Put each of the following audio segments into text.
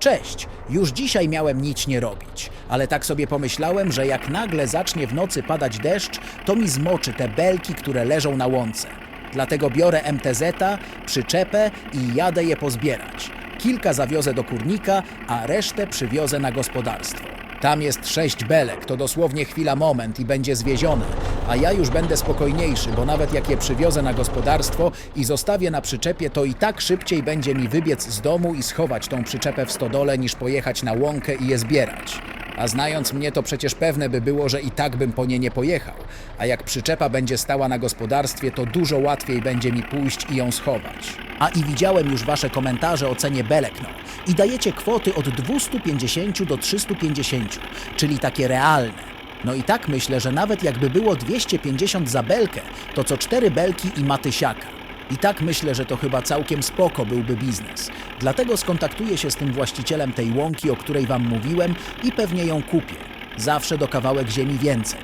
Cześć! Już dzisiaj miałem nic nie robić, ale tak sobie pomyślałem, że jak nagle zacznie w nocy padać deszcz, to mi zmoczy te belki, które leżą na łące. Dlatego biorę MTZ-a, przyczepę i jadę je pozbierać. Kilka zawiozę do kurnika, a resztę przywiozę na gospodarstwo. Tam jest sześć belek, to dosłownie chwila moment i będzie zwiezione, a ja już będę spokojniejszy, bo nawet jak je przywiozę na gospodarstwo i zostawię na przyczepie, to i tak szybciej będzie mi wybiec z domu i schować tą przyczepę w stodole, niż pojechać na łąkę i je zbierać. A znając mnie, to przecież pewne by było, że i tak bym po nie nie pojechał. A jak przyczepa będzie stała na gospodarstwie, to dużo łatwiej będzie mi pójść i ją schować. A i widziałem już wasze komentarze o cenie belek, no. I dajecie kwoty od 250 do 350, czyli takie realne. No i tak myślę, że nawet jakby było 250 za belkę, to co cztery belki i matysiaka. I tak myślę, że to chyba całkiem spoko byłby biznes. Dlatego skontaktuję się z tym właścicielem tej łąki, o której wam mówiłem i pewnie ją kupię. Zawsze do kawałek ziemi więcej.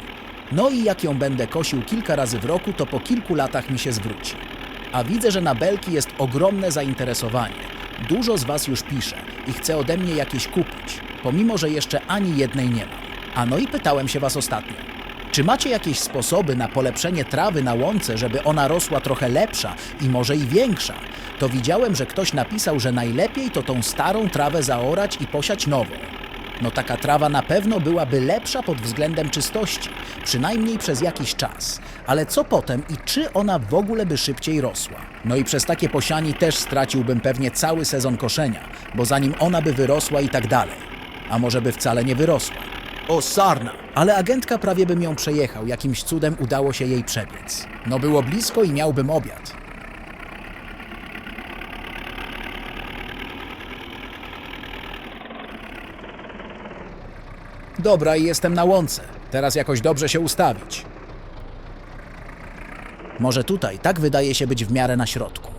No i jak ją będę kosił kilka razy w roku, to po kilku latach mi się zwróci. A widzę, że na belki jest ogromne zainteresowanie. Dużo z was już pisze i chce ode mnie jakieś kupić, pomimo że jeszcze ani jednej nie mam. A no i pytałem się was ostatnio. Czy macie jakieś sposoby na polepszenie trawy na łące, żeby ona rosła trochę lepsza i może i większa? To widziałem, że ktoś napisał, że najlepiej to tą starą trawę zaorać i posiać nową. No taka trawa na pewno byłaby lepsza pod względem czystości, przynajmniej przez jakiś czas. Ale co potem i czy ona w ogóle by szybciej rosła? No i przez takie posiani też straciłbym pewnie cały sezon koszenia, bo zanim ona by wyrosła i tak dalej. A może by wcale nie wyrosła. O, sarna! Ale agentka prawie bym ją przejechał, jakimś cudem udało się jej przebiec. No było blisko i miałbym obiad. Dobra, i jestem na łące. Teraz jakoś dobrze się ustawić. Może tutaj, tak wydaje się być w miarę na środku.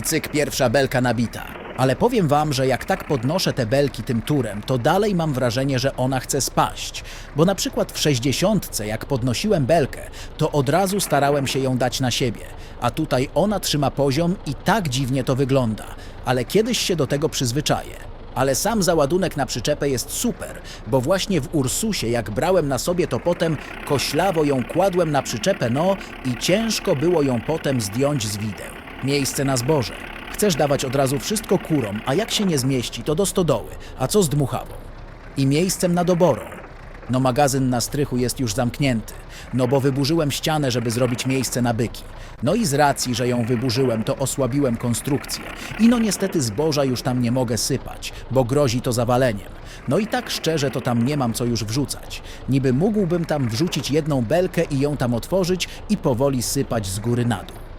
I cyk pierwsza belka nabita. Ale powiem wam, że jak tak podnoszę te belki tym turem, to dalej mam wrażenie, że ona chce spaść. Bo na przykład w 60, jak podnosiłem belkę, to od razu starałem się ją dać na siebie. A tutaj ona trzyma poziom i tak dziwnie to wygląda. Ale kiedyś się do tego przyzwyczaję. Ale sam załadunek na przyczepę jest super, bo właśnie w Ursusie, jak brałem na sobie, to potem koślawo ją kładłem na przyczepę, no i ciężko było ją potem zdjąć z wideł. Miejsce na zboże. Chcesz dawać od razu wszystko kurom, a jak się nie zmieści, to do stodoły. A co z dmuchawą? I miejscem na doborą. No magazyn na strychu jest już zamknięty, no bo wyburzyłem ścianę, żeby zrobić miejsce na byki. No i z racji, że ją wyburzyłem, to osłabiłem konstrukcję. I no niestety zboża już tam nie mogę sypać, bo grozi to zawaleniem. No i tak szczerze to tam nie mam co już wrzucać. Niby mógłbym tam wrzucić jedną belkę i ją tam otworzyć i powoli sypać z góry na dół.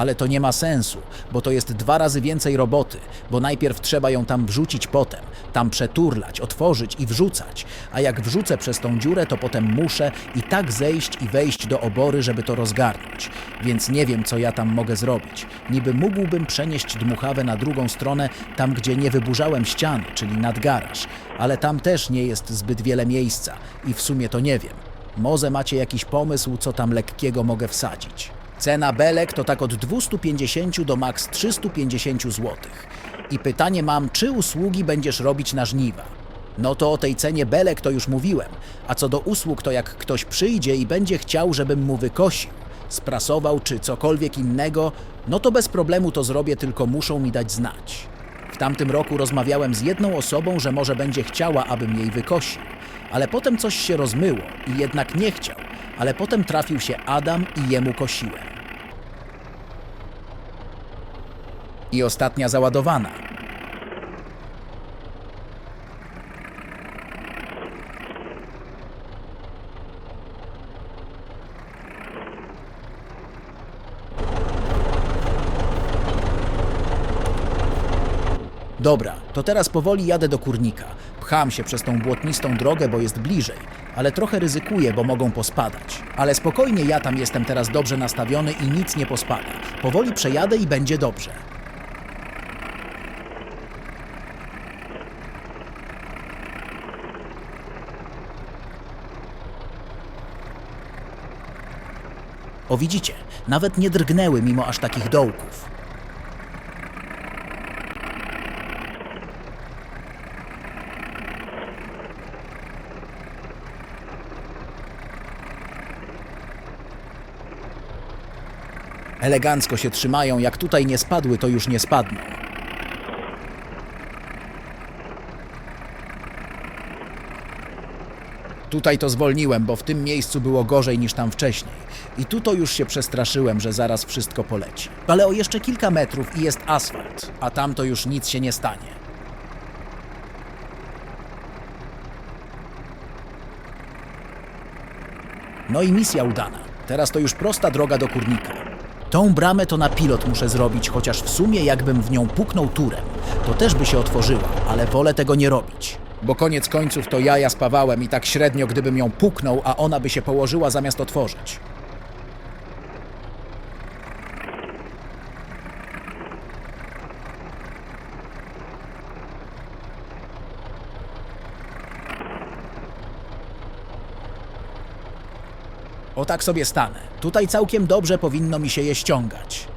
Ale to nie ma sensu, bo to jest dwa razy więcej roboty, bo najpierw trzeba ją tam wrzucić potem, tam przeturlać, otworzyć i wrzucać, a jak wrzucę przez tą dziurę, to potem muszę i tak zejść i wejść do obory, żeby to rozgarnąć. Więc nie wiem, co ja tam mogę zrobić. Niby mógłbym przenieść dmuchawę na drugą stronę, tam gdzie nie wyburzałem ściany, czyli nad garaż, ale tam też nie jest zbyt wiele miejsca i w sumie to nie wiem. Może macie jakiś pomysł, co tam lekkiego mogę wsadzić? Cena belek to tak od 250 do maks 350 zł. I pytanie mam, czy usługi będziesz robić na żniwa? No to o tej cenie belek to już mówiłem, a co do usług to jak ktoś przyjdzie i będzie chciał, żebym mu wykosił, sprasował czy cokolwiek innego, no to bez problemu to zrobię, tylko muszą mi dać znać. W tamtym roku rozmawiałem z jedną osobą, że może będzie chciała, abym jej wykosił, ale potem coś się rozmyło i jednak nie chciał, ale potem trafił się Adam i jemu kosiłem. I ostatnia załadowana. Dobra, to teraz powoli jadę do kurnika. Pcham się przez tą błotnistą drogę, bo jest bliżej. ale trochę ryzykuję, bo mogą pospadać. Ale spokojnie, ja tam jestem teraz dobrze nastawiony i nic nie pospada. Powoli przejadę i będzie dobrze. O widzicie, nawet nie drgnęły mimo aż takich dołków. Elegancko się trzymają, jak tutaj nie spadły, to już nie spadną. Tutaj to zwolniłem, bo w tym miejscu było gorzej niż tam wcześniej. I tu to już się przestraszyłem, że zaraz wszystko poleci. Ale o jeszcze kilka metrów i jest asfalt, a tam to już nic się nie stanie. No i misja udana. Teraz to już prosta droga do kurnika. Tą bramę to na pilot muszę zrobić, chociaż w sumie jakbym w nią puknął turem, to też by się otworzyła, ale wolę tego nie robić. Bo koniec końców to ja ja spawałem i tak średnio gdybym ją puknął, a ona by się położyła zamiast otworzyć. O tak sobie stanę. Tutaj całkiem dobrze powinno mi się je ściągać.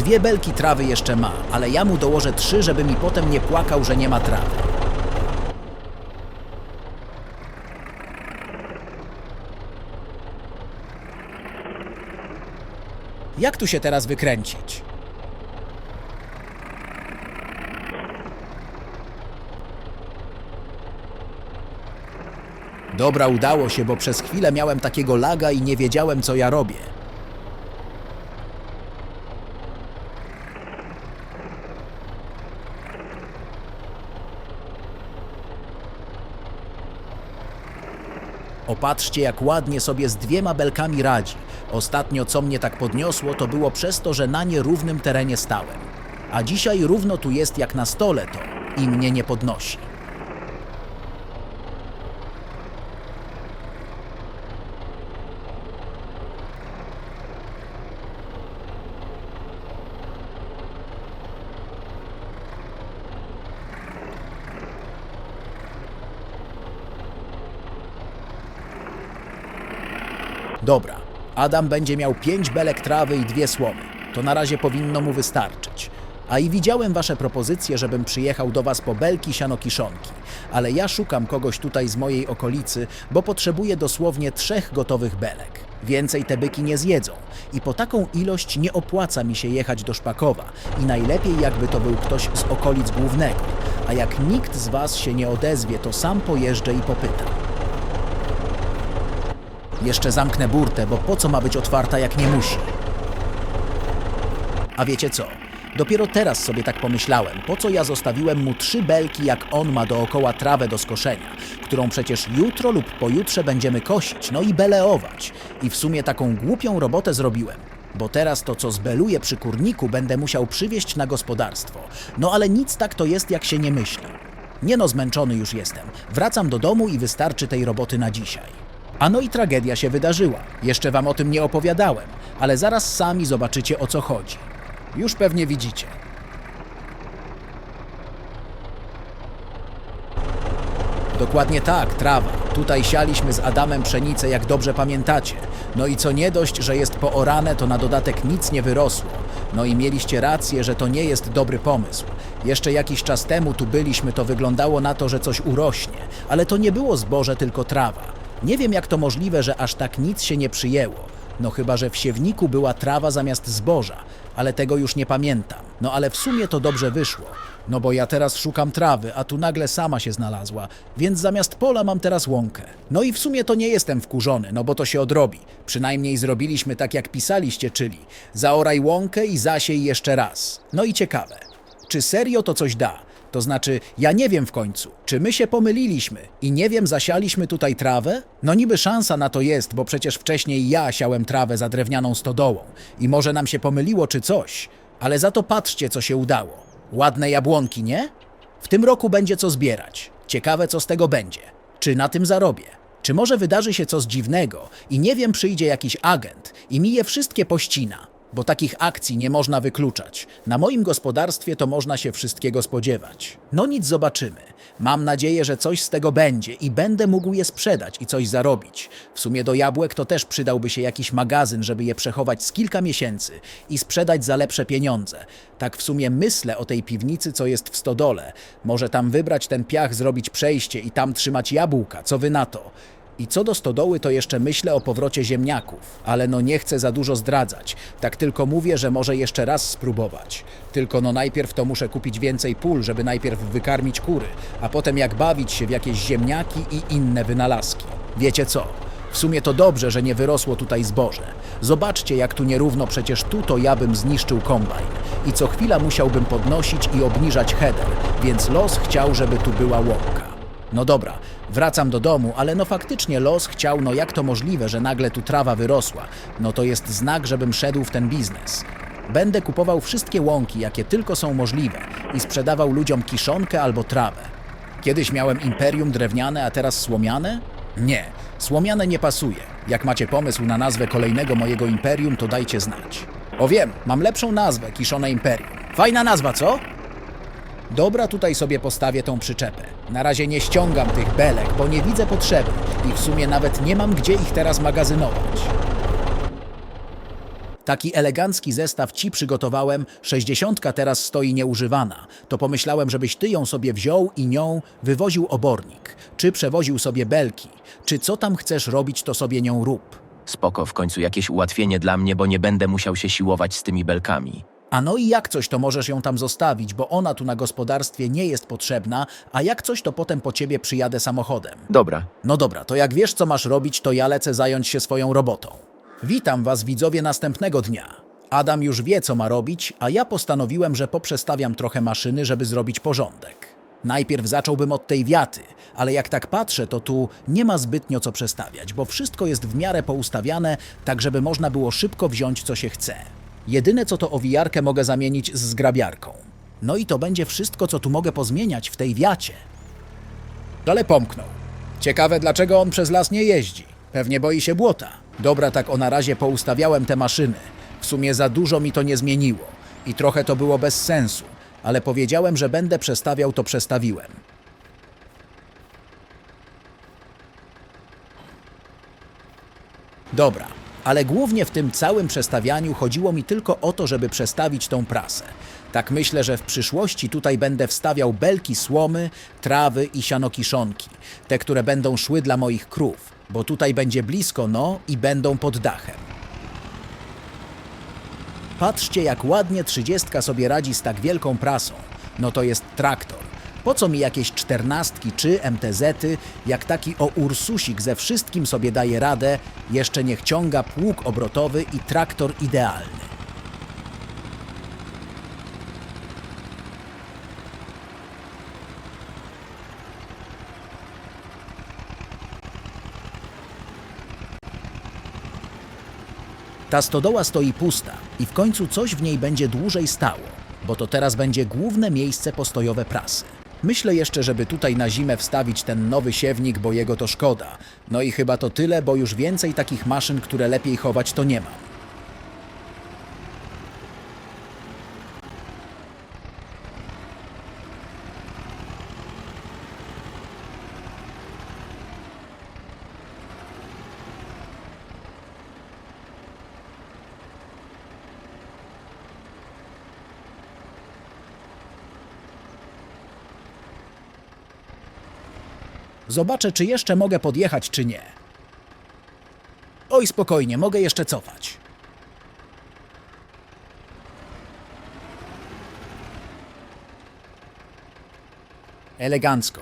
Dwie belki trawy jeszcze ma, ale ja mu dołożę trzy, żeby mi potem nie płakał, że nie ma trawy. Jak tu się teraz wykręcić? Dobra, udało się, bo przez chwilę miałem takiego laga i nie wiedziałem, co ja robię. Opatrzcie, jak ładnie sobie z dwiema belkami radzi. Ostatnio, co mnie tak podniosło, to było przez to, że na nierównym terenie stałem. A dzisiaj równo tu jest jak na stole to i mnie nie podnosi. Dobra, Adam będzie miał pięć belek trawy i dwie słomy. To na razie powinno mu wystarczyć. A i widziałem wasze propozycje, żebym przyjechał do was po belki sianokiszonki, ale ja szukam kogoś tutaj z mojej okolicy, bo potrzebuję dosłownie trzech gotowych belek. Więcej te byki nie zjedzą i po taką ilość nie opłaca mi się jechać do Szpakowa i najlepiej jakby to był ktoś z okolic głównego. A jak nikt z was się nie odezwie, to sam pojeżdżę i popytam. Jeszcze zamknę burtę, bo po co ma być otwarta, jak nie musi? A wiecie co? Dopiero teraz sobie tak pomyślałem, po co ja zostawiłem mu trzy belki, jak on ma dookoła trawę do skoszenia, którą przecież jutro lub pojutrze będziemy kosić, no i beleować. I w sumie taką głupią robotę zrobiłem. Bo teraz to, co zbeluję przy kurniku, będę musiał przywieźć na gospodarstwo. No ale nic tak to jest, jak się nie myśli. Nie no, zmęczony już jestem. Wracam do domu i wystarczy tej roboty na dzisiaj. A no i tragedia się wydarzyła. Jeszcze wam o tym nie opowiadałem, ale zaraz sami zobaczycie o co chodzi. Już pewnie widzicie. Dokładnie tak, trawa. Tutaj sialiśmy z Adamem pszenicę, jak dobrze pamiętacie. No i co nie dość, że jest poorane, to na dodatek nic nie wyrosło. No i mieliście rację, że to nie jest dobry pomysł. Jeszcze jakiś czas temu tu byliśmy, to wyglądało na to, że coś urośnie, ale to nie było zboże, tylko trawa. Nie wiem, jak to możliwe, że aż tak nic się nie przyjęło. No chyba, że w siewniku była trawa zamiast zboża, ale tego już nie pamiętam. No ale w sumie to dobrze wyszło. No bo ja teraz szukam trawy, a tu nagle sama się znalazła, więc zamiast pola mam teraz łąkę. No i w sumie to nie jestem wkurzony, no bo to się odrobi. Przynajmniej zrobiliśmy tak jak pisaliście, czyli zaoraj łąkę i zasiej jeszcze raz. No i ciekawe, czy serio to coś da? To znaczy, ja nie wiem w końcu, czy my się pomyliliśmy i nie wiem, zasialiśmy tutaj trawę? No niby szansa na to jest, bo przecież wcześniej ja siałem trawę za drewnianą stodołą i może nam się pomyliło czy coś. Ale za to patrzcie, co się udało. Ładne jabłonki, nie? W tym roku będzie co zbierać. Ciekawe, co z tego będzie. Czy na tym zarobię? Czy może wydarzy się coś dziwnego i nie wiem, przyjdzie jakiś agent i mi je wszystkie pościna? Bo takich akcji nie można wykluczać. Na moim gospodarstwie to można się wszystkiego spodziewać. No nic, zobaczymy. Mam nadzieję, że coś z tego będzie i będę mógł je sprzedać i coś zarobić. W sumie do jabłek to też przydałby się jakiś magazyn, żeby je przechować z kilka miesięcy i sprzedać za lepsze pieniądze. Tak w sumie myślę o tej piwnicy, co jest w stodole. Może tam wybrać ten piach, zrobić przejście i tam trzymać jabłka. Co wy na to? I co do stodoły, to jeszcze myślę o powrocie ziemniaków, ale no nie chcę za dużo zdradzać. Tak tylko mówię, że może jeszcze raz spróbować. Tylko no najpierw to muszę kupić więcej pól, żeby najpierw wykarmić kury, a potem jak bawić się w jakieś ziemniaki i inne wynalazki. Wiecie co? W sumie to dobrze, że nie wyrosło tutaj zboże. Zobaczcie, jak tu nierówno, przecież tu to ja bym zniszczył kombajn. I co chwila musiałbym podnosić i obniżać header, więc los chciał, żeby tu była łąka. No dobra, wracam do domu, ale no faktycznie los chciał, no jak to możliwe, że nagle tu trawa wyrosła? No to jest znak, żebym szedł w ten biznes. Będę kupował wszystkie łąki, jakie tylko są możliwe i sprzedawał ludziom kiszonkę albo trawę. Kiedyś miałem imperium drewniane, a teraz słomiane? Nie, słomiane nie pasuje. Jak macie pomysł na nazwę kolejnego mojego imperium, to dajcie znać. O wiem, mam lepszą nazwę, kiszone imperium. Fajna nazwa, co? Dobra, tutaj sobie postawię tą przyczepę. Na razie nie ściągam tych belek, bo nie widzę potrzeby i w sumie nawet nie mam gdzie ich teraz magazynować. Taki elegancki zestaw ci przygotowałem, 60 teraz stoi nieużywana. To pomyślałem, żebyś ty ją sobie wziął i nią wywoził obornik, czy przewoził sobie belki, czy co tam chcesz robić, to sobie nią rób. Spoko, w końcu jakieś ułatwienie dla mnie, bo nie będę musiał się siłować z tymi belkami. A no i jak coś, to możesz ją tam zostawić, bo ona tu na gospodarstwie nie jest potrzebna, a jak coś, to potem po ciebie przyjadę samochodem. Dobra, No dobra, to jak wiesz, co masz robić, to ja lecę zająć się swoją robotą. Witam was, widzowie, następnego dnia. Adam już wie, co ma robić, a ja postanowiłem, że poprzestawiam trochę maszyny, żeby zrobić porządek. Najpierw zacząłbym od tej wiaty, ale jak tak patrzę, to tu nie ma zbytnio co przestawiać, bo wszystko jest w miarę poustawiane, tak żeby można było szybko wziąć, co się chce. Jedyne, co to owijarkę mogę zamienić z zgrabiarką. No i to będzie wszystko, co tu mogę pozmieniać w tej wiacie. Ale pomknął. Ciekawe, dlaczego on przez las nie jeździ. Pewnie boi się błota. Dobra, tak o na razie poustawiałem te maszyny. W sumie za dużo mi to nie zmieniło. I trochę to było bez sensu. Ale powiedziałem, że będę przestawiał, to przestawiłem. Dobra, ale głównie w tym całym przestawianiu chodziło mi tylko o to, żeby przestawić tą prasę. Tak myślę, że w przyszłości tutaj będę wstawiał belki słomy, trawy i sianokiszonki, te, które będą szły dla moich krów, bo tutaj będzie blisko, no i będą pod dachem. Patrzcie, jak ładnie trzydziestka sobie radzi z tak wielką prasą. No to jest traktor. Po co mi jakieś czternastki czy MTZ-y, jak taki o Ursusik ze wszystkim sobie daje radę, jeszcze niech ciąga pług obrotowy i traktor idealny. Ta stodoła stoi pusta i w końcu coś w niej będzie dłużej stało, bo to teraz będzie główne miejsce postojowe prasy. Myślę jeszcze, żeby tutaj na zimę wstawić ten nowy siewnik, bo jego to szkoda. No i chyba to tyle, bo już więcej takich maszyn, które lepiej chować, to nie mam. Zobaczę, czy jeszcze mogę podjechać, czy nie. Oj, spokojnie, mogę jeszcze cofać. Elegancko.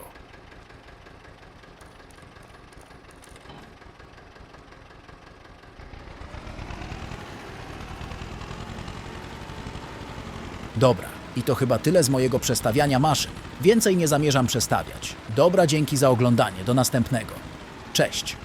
Dobra, i to chyba tyle z mojego przestawiania maszyn. Więcej nie zamierzam przestawiać. Dobra, dzięki za oglądanie. Do następnego. Cześć.